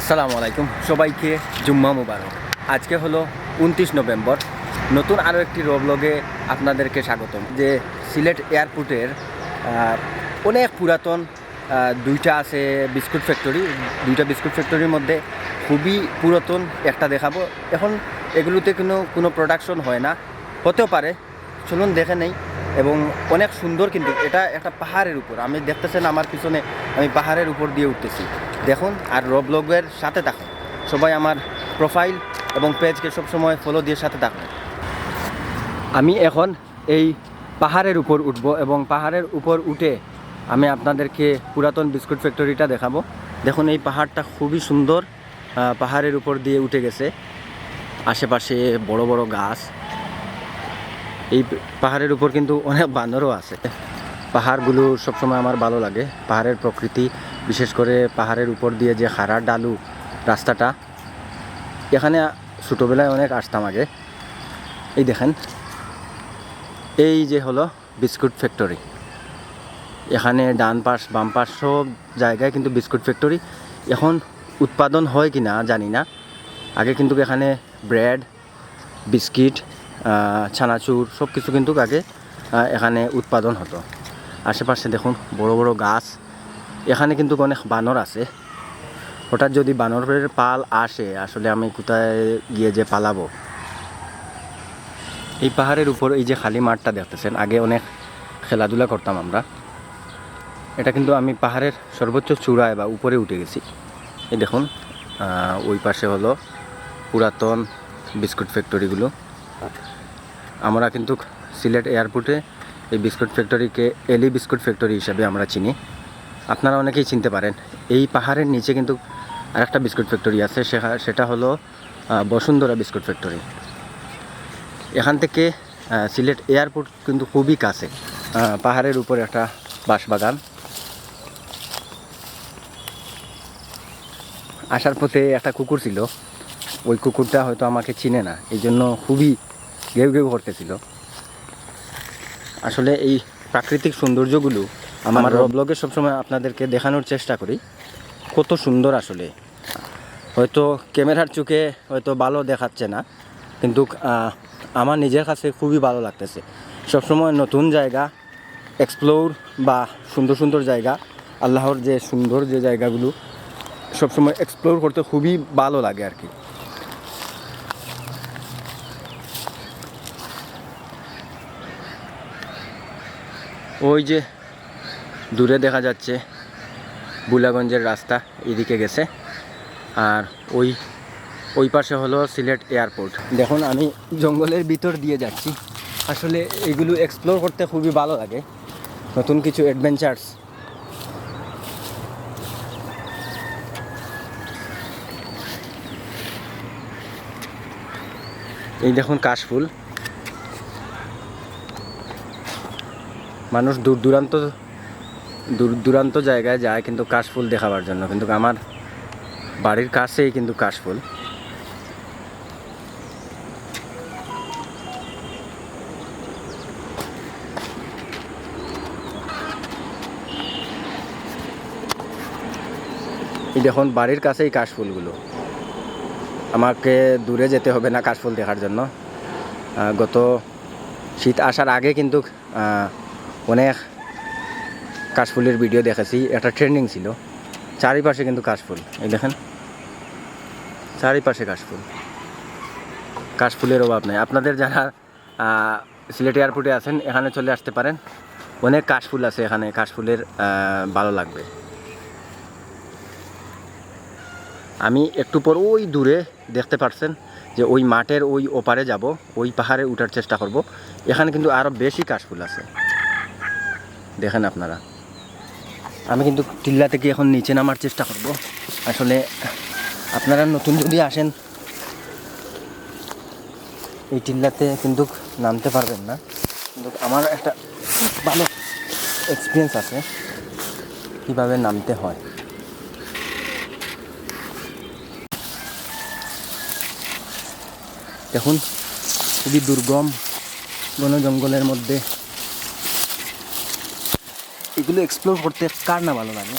আসসালামু আলাইকুম। সবাইকে জুম্মা মুবারক। আজকে হলো উনত্রিশ নভেম্বর। নতুন আরও একটি রবলগে আপনাদেরকে স্বাগতম। যে সিলেট এয়ারপোর্টের অনেক পুরাতন দুইটা আছে বিস্কুট ফ্যাক্টরি। দুইটা বিস্কুট ফ্যাক্টরির মধ্যে খুবই পুরাতন একটা দেখাবো। এখন এগুলোতে কোনো কোনো প্রোডাকশন হয় না। হতেও পারে। চলুন দেখে নেই। এবং অনেক সুন্দর কিন্তু এটা একটা পাহাড়ের উপর। আমি দেখতেছেন আমার পিছনে, আমি পাহাড়ের উপর দিয়ে উঠতেছি। দেখুন, আর রবলগের সাথে থাকুন। সবাই আমার প্রোফাইল এবং পেজকে সবসময় ফলো দিয়ে সাথে থাকুন। আমি এখন এই পাহাড়ের উপর উঠব এবং পাহাড়ের উপর উঠে আমি আপনাদেরকে পুরাতন বিস্কুট ফ্যাক্টরিটা দেখাবো। দেখুন, এই পাহাড়টা খুবই সুন্দর পাহাড়ের উপর দিয়ে উঠে গেছে। আশেপাশে বড় বড় গাছ। এই পাহাড়ের উপর কিন্তু অনেক বানরও আছে। পাহাড়গুলো সবসময় আমার ভালো লাগে। পাহাড়ের প্রকৃতি, বিশেষ করে পাহাড়ের উপর দিয়ে যে খাড়া ডালু রাস্তাটা, এখানে ছোটোবেলায় অনেক আসতাম আগে। এই দেখেন, এই যে হলো বিস্কুট ফ্যাক্টরি। এখানে ডান পাশ, বাম পাশ সব জায়গায় কিন্তু বিস্কুট ফ্যাক্টরি। এখন উৎপাদন হয় কি না জানি না। আগে কিন্তু এখানে ব্রেড, বিস্কিট ছানাচুর সব কিছু কিন্তু আগে এখানে উৎপাদন হতো। আশেপাশে দেখুন, বড় বড় গাছ। এখানে কিন্তু অনেক বানর আছে। হঠাৎ যদি বানরের পাল আসে, আসলে আমি কোথায় গিয়ে যে পালাবো? এই পাহাড়ের উপর এই যে খালি মাঠটা দেখতেছেন, আগে অনেক খেলাধুলা করতাম আমরা। এটা কিন্তু আমি পাহাড়ের সর্বোচ্চ চূড়ায় বা উপরে উঠে গেছি। এই দেখুন ওই পাশে হলো পুরাতন বিস্কুট ফ্যাক্টরিগুলো আমরা কিন্তু সিলেট এয়ারপোর্টে এই বিস্কুট ফ্যাক্টরিকে, এলি বিস্কুট ফ্যাক্টরি হিসাবে আমরা চিনি। আপনারা অনেকেই চিনতে পারেন। এই পাহাড়ের নিচে কিন্তু আরেকটা বিস্কুট ফ্যাক্টরি আছে সেটা হলো বসুন্ধরা বিস্কুট ফ্যাক্টরি। এখান থেকে সিলেট এয়ারপোর্ট কিন্তু খুবই কাছে। পাহাড়ের উপরে একটা বাঁশবাগান। আসার পথে একটা কুকুর ছিল। ওই কুকুরটা হয়তো আমাকে চিনে না। এই জন্য খুবই ঘেউ ঘেউ করতেছিল আসলে এই প্রাকৃতিক সৌন্দর্যগুলো আমার ব্লগে সবসময় আপনাদেরকে দেখানোর চেষ্টা করি। কত সুন্দর আসলে। হয়তো ক্যামেরার চোখে হয়তো ভালো দেখাচ্ছে না কিন্তু আমার নিজের কাছে খুবই ভালো লাগতেছে। সবসময় নতুন জায়গা এক্সপ্লোর বা সুন্দর সুন্দর জায়গা আল্লাহর যে সুন্দর যে জায়গাগুলো সবসময় এক্সপ্লোর করতে খুবই ভালো লাগে আর কি। ওই যে দূরে দেখা যাচ্ছে বুলাগঞ্জের রাস্তা, এদিকে গেছে। আর ওই ওই পাশে হলো সিলেট এয়ারপোর্ট। দেখুন, আমি জঙ্গলের ভিতর দিয়ে যাচ্ছি। আসলে এগুলো এক্সপ্লোর করতে খুবই ভালো লাগে। নতুন কিছু অ্যাডভেঞ্চার্স এই দেখুন কাশফুল। মানুষ দূর দূরান্ত দূর দূরান্ত জায়গায় যায় কিন্তু কাশফুল দেখাবার জন্য। কিন্তু আমার বাড়ির কাছেই কিন্তু কাশফুল। এই দেখুন, বাড়ির কাছেই কাশফুলগুলো। আমাকে দূরে যেতে হবে না কাশফুল দেখার জন্য। গত শীত আসার আগে কিন্তু অনেক কাশফুলের ভিডিও দেখেছি। একটা ট্রেন্ডিং ছিল। চারিপাশে কিন্তু কাশফুল। এই দেখেন। চারিপাশে কাশফুল। কাশফুলের অভাব নেই। আপনাদের যারা সিলেট এয়ারপোর্টে আছেন, এখানে চলে আসতে পারেন। অনেক কাশফুল আছে এখানে। কাশফুলের ভালো লাগবে। আমি একটু পর ওই দূরে দেখতে পারছেন যে ওই মাঠের ওই ওপারে যাব। ওই পাহাড়ে উঠার চেষ্টা করব। এখানে কিন্তু আরও বেশি কাশফুল আছে। দেখেন আপনারা। আমি কিন্তু টিল্লা থেকে এখন নিচে নামার চেষ্টা করব। আসলে আপনারা নতুন যদি আসেন, এই টিল্লাতে কিন্তু নামতে পারবেন না। কিন্তু আমার একটা ভালো এক্সপিরিয়েন্স আছে কীভাবে নামতে হয়। দেখুন, খুবই দুর্গম বন জঙ্গলের মধ্যে এগুলো এক্সপ্লোর করতে কার না ভালো লাগে?